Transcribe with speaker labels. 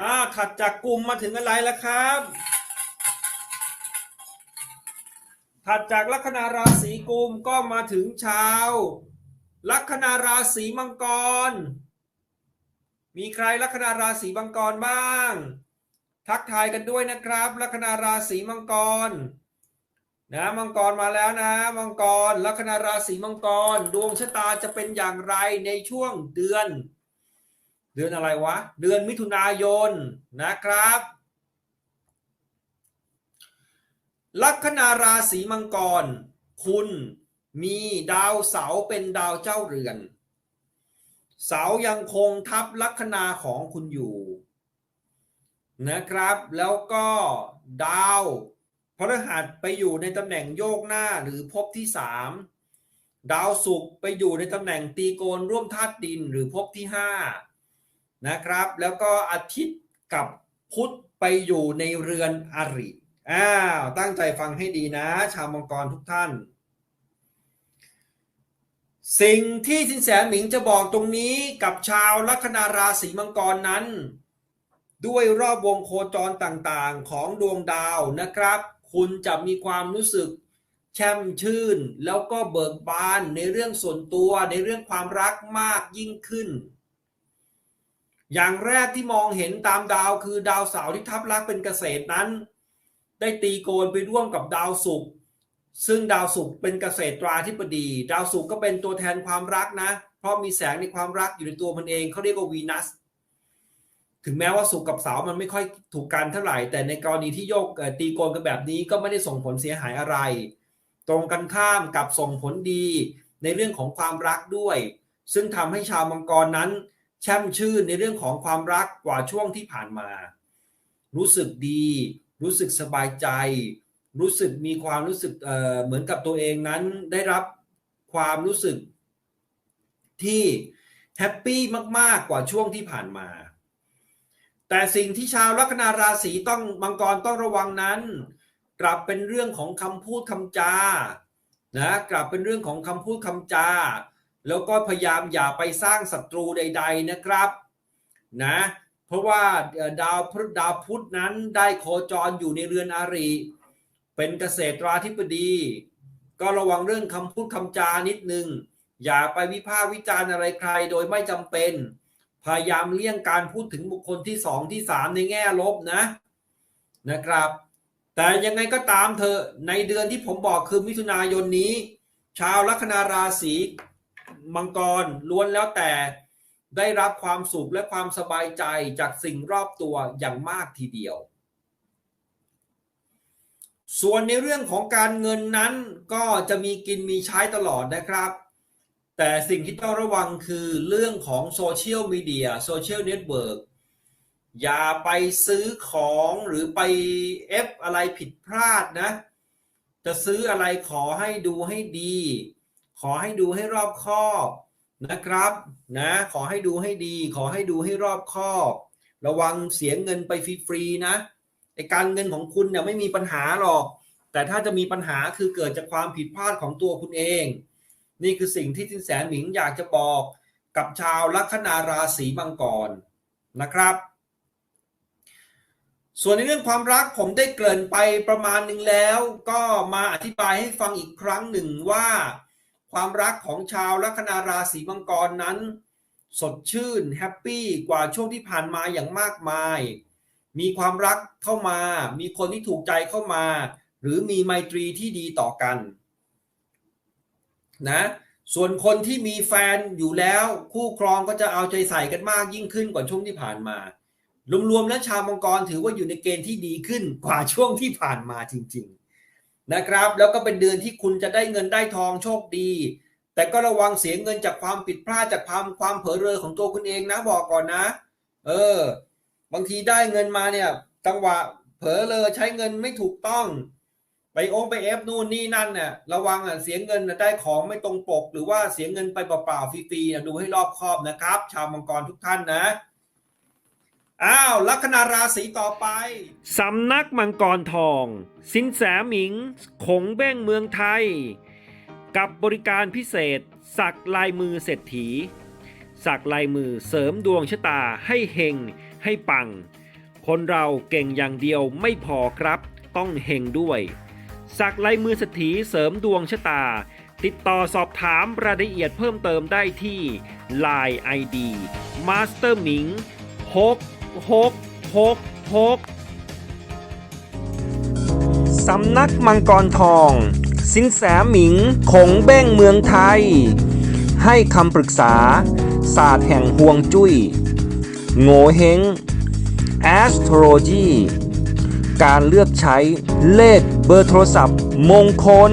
Speaker 1: อ่าถัดจากกลุ่มมาถึงอะไรแล้วครับถัดจากลัคนาราศีกุมก็มาถึงชาว ลัคนาราศีมังกร มีใครลัคนาราศีมังกรบ้าง ทักทายกันด้วยนะครับ ลัคนาราศีมังกรนะมังกรมาแล้วนะ มังกรลัคนาราศีมังกร ดวงชะตาจะเป็นอย่างไรในช่วงเดือน ดือนอะไรวะ เดือนมิถุนายนนะครับ ลัคนาราศีมังกร คุณมีดาวเสาเป็นดาวเจ้าเรือน เสายังคงทับลัคนาของคุณอยู่ นะครับ แล้วก็ดาวพฤหัสไปอยู่ในตำแหน่งโยกหน้าหรือภพที่สามดาวศุกร์ไปอยู่ในตำแหน่งตีโกนร่วมธาตุดินหรือภพที่ห้า นะครับ แล้วก็อาทิตย์กับพุธไปอยู่ในเรือนอริอ้าวตั้งใจฟังให้ดีนะ ชาวมังกรทุกท่าน สิ่งที่สินแสหมิงจะบอกตรงนี้กับชาวลัคนาราศีมังกรนั้น ด้วยรอบวงโคจรต่างๆของดวงดาวนะครับ คุณจะมีความรู้สึกแช่มชื่น แล้วก็เบิกบานในเรื่องส่วนตัวในเรื่องความรักมากยิ่งขึ้น อย่างแรกที่มองเห็นตามดาวคือดาวเสาร์ที่ทับลักเป็นเกษตรนั้น ได้ตีโกนไปร่วมกับดาวศุกร์ซึ่งดาวศุกร์เป็นเกษตรราธิบดี ดาวศุกร์ก็เป็นตัวแทนความรักนะ เพราะมีแสงในความรักอยู่ในตัวมันเองเขาเรียกว่าวีนัสถึงแม้ว่าศุกร์กับเสาร์มันไม่ค่อยถูกกันเท่าไหร่ แต่ในกรณีที่โยกตีโกนกันแบบนี้ก็ไม่ได้ส่งผลเสียหายอะไร ตรงกันข้ามกับส่งผลดีในเรื่องของความรักด้วย ซึ่งทำให้ชาวมังกรนั้น แช่มชื่นในเรื่องของความรักกว่าช่วงที่ผ่านมา รู้สึกดี รู้สึกสบายใจ รู้สึกมีความรู้สึกเเหมือนกับตัวเองนั้นได้รับความรู้สึกที่แฮปปี้มาก ๆ กว่าช่วงที่ผ่านมา แต่สิ่งที่ชาวลัคนาราศีต้องมังกรต้องระวังนั้น กลับเป็นเรื่องของคำพูดคำจานะกลับเป็นเรื่องของคำพูดคำจา แล้วก็พยายามอย่าไปสร้างศัตรูใด ๆนะครับนะเพราะว่าดาวพฤดาวพุธนั้นได้โคจรอยู่ในเรือนอาริเป็นเกษตราธิบดี ก็ระวังเรื่องคำพูดคำจานิดนึง อย่าไปวิพากษ์วิจารณ์อะไรใครโดยไม่จำเป็น พยายามเลี่ยงการพูดถึงบุคคลที่สองที่สามในแง่ลบนะนะครับ แต่ยังไงก็ตามเธอในเดือนที่ผมบอกคือมิถุนายนนี้ ชาวลัคนาราศี มังกรล้วนแล้วแต่ได้รับความสุขและความสบายใจจากสิ่งรอบตัวอย่างมากทีเดียว ส่วนในเรื่องของการเงินนั้นก็จะมีกินมีใช้ตลอดนะครับ แต่สิ่งที่ต้องระวังคือเรื่องของโซเชียลมีเดียโซเชียลเน็ตเวิร์กอย่าไปซื้อของหรือไปเอฟอะไรผิดพลาดนะ จะซื้ออะไรขอให้ดูให้ดี ขอให้ดูให้รอบคอบนะครับนะขอให้ดูให้ดี ขอให้ดูให้รอบคอบระวังเสียเงินไปฟรีๆนะไอการเงินของคุณเนี่ยไม่มีปัญหาหรอก แต่ถ้าจะมีปัญหาคือเกิดจากความผิดพลาดของตัวคุณเอง นี่คือสิ่งที่สินแสหมิงอยากจะบอกกับชาวลัคนาราศีมังกรนะครับ ส่วนในเรื่องความรักผมได้เกริ่นไปประมาณหนึ่งแล้ว ก็มาอธิบายให้ฟังอีกครั้งหนึ่งว่า ความรักของชาวลัคนาราศีมังกรนั้น สดชื่นแฮปปี้กว่าช่วงที่ผ่านมาอย่างมากมาย มีความรักเข้ามา มีคนที่ถูกใจเข้ามา หรือมีไมตรีที่ดีต่อกันนะส่วนคนที่มีแฟนอยู่แล้วคู่ครองก็จะเอาใจใส่กันมากยิ่งขึ้นกว่าช่วงที่ผ่านมารวมๆแล้วชาวมังกรถือว่าอยู่ในเกณฑ์ที่ดีขึ้นกว่าช่วงที่ผ่านมาจริง ๆ นะครับ แล้วก็เป็นเดือนที่คุณจะได้เงินได้ทองโชคดี แต่ก็ระวังเสียเงินจากความผิดพลาดจากความความเผลอเรอของตัวคุณเองนะบอกก่อนนะ เออ บางทีได้เงินมาเนี่ยจังหวะเผลอเลอใช้เงินไม่ถูกต้อง ไปโองไปเอฟนู่นนี่นั่นเนี่ยระวังอะเสียเงินได้ของไม่ตรงปก หรือว่าเสียเงินไปเปล่าๆฟรีๆนะดูให้รอบคอบนะครับ ชาวมังกรทุกท่านนะ อ้าวลัคนาราศีต่อไป สำนักมังกรทอง สินแสหมิง ขงเบ้งเมืองไทย กับบริการพิเศษ สักลายมือเศรษฐี สักลายมือเสริมดวงชะตาให้เฮงให้ปัง คนเราเก่งอย่างเดียวไม่พอครับ ต้องเฮงด้วย สักลายมือสถีเสริมดวงชะตา ติดต่อสอบถามรายละเอียดเพิ่มเติมได้ที่ Line ID Master Ming 6 6 6 6สำนักมังกรทอง สินแสหมิงคงเบ้งเมืองไทย ให้คำปรึกษา ศาสตร์แห่งห่วงจุย้ย โง่เฮง Astrology การเลือกใช้เลขเบอร์โทรศัพท์มงคล